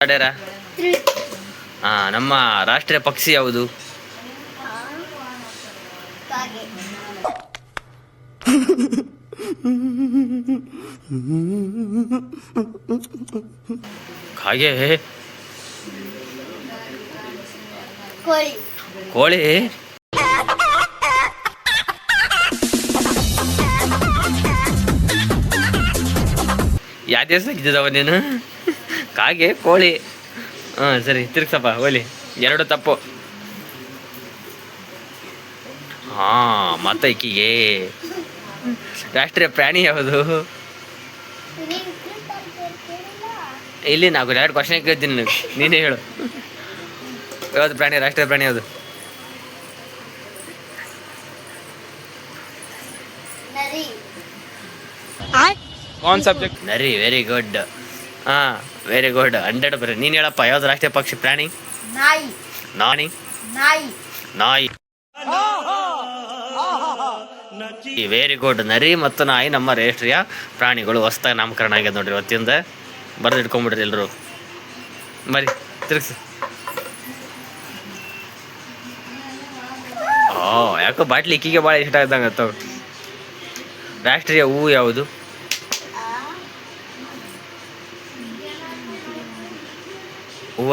ಅಡ್ಯಾರ ಹಾ ನಮ್ಮ ರಾಷ್ಟ್ರೀಯ ಪಕ್ಷಿ ಯಾವುದು? ಕಾಗೆ. ಹಾಗೆ ಕೋಳಿ. ಯಾವ ದಿವಸ ಇದ್ದಿದ್ದವ ನೀನು? ಕಾಗೆ ಕೋಳಿ. ಹಾಂ ಸರಿ ತಿರ್ಗಿಸಪ್ಪ ಹೋಲಿ ಎರಡು ತಪ್ಪು. ಹಾ ಮತ್ತೆ ಇಕ್ಕಿಗೆ ರಾಷ್ಟ್ರೀಯ ಪ್ರಾಣಿ ಯಾವುದು? ಇಲ್ಲಿ ನಾವು ಎರಡು ಕ್ವಶನ್ ಕೇಳ್ತೀನಿ ನೀನೇ ಹೇಳು. ಯಾವ್ದು ಪ್ರಾಣಿ ರಾಷ್ಟ್ರೀಯ ಪ್ರಾಣಿ ಯಾವುದು? ಆನ್ ಸಬ್ಜೆಕ್ಟ್ ನರಿ ವೆರಿ ಗುಡ್ ಹಾಂ. ವೆರಿ ಗುಡ್ ಹಂಡ್ರೆಡ್ ಬರೀ ನೀನು ಹೇಳಪ್ಪ ಯಾವ್ದು ರಾಷ್ಟ್ರೀಯ ಪಕ್ಷಿ? ಪ್ರಾಣಿ? ನಾಯಿ. ನಾನಿ? ನಾಯಿ. ನಾಯಿ. ವೆರಿ ಗುಡ್ ನರಿ ಮತ್ತು ನಾಯಿ ನಮ್ಮ ರಾಷ್ಟ್ರೀಯ ಪ್ರಾಣಿಗಳು ಹೊಸ್ದಾಗಿ ನಾಮಕರಣ ಆಗ್ಯದ ನೋಡ್ರಿ ಇವತ್ತಿಂದ. ಬರೆದು ಇಟ್ಕೊಂಡ್ಬಿಡ್ರಿ ಎಲ್ಲರೂ ಬರಿ ತಿರ್ಗ್ಸಿ. ಓ ಯಾಕೋ ಬಾಟ್ಲಿ ಇಕ್ಕಿಗೆ ಭಾಳ ಇಷ್ಟ ಆದಂಗೆ ತಗೋ ರಾಷ್ಟ್ರೀಯ ಹೂವು ಯಾವುದು? ಹೂವ.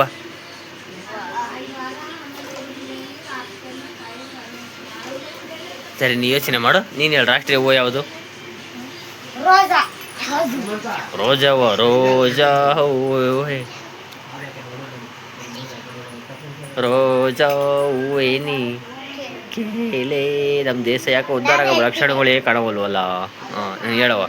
ಸರಿ ನೀ ಯೋಚನೆ ಮಾಡು. ನೀನು ಹೇಳಿ ರಾಷ್ಟ್ರೀಯ ಹೂವು ಯಾವುದು? ರೋಜಾ. ರೋಜಾವ ರೋಜಾ ಹೂವೆ. ರೋಜಾ ಹೂವೇನಿ ಕೇಳೆ ನಮ್ಮ ದೇಶ ಯಾಕೆ ಉದ್ಧಾರ ಆಗೋ ಲಕ್ಷಣಗಳೇ ಕಾಣವಲ್ವಲ್ಲ? ಹಾಂ ಹೇಳವ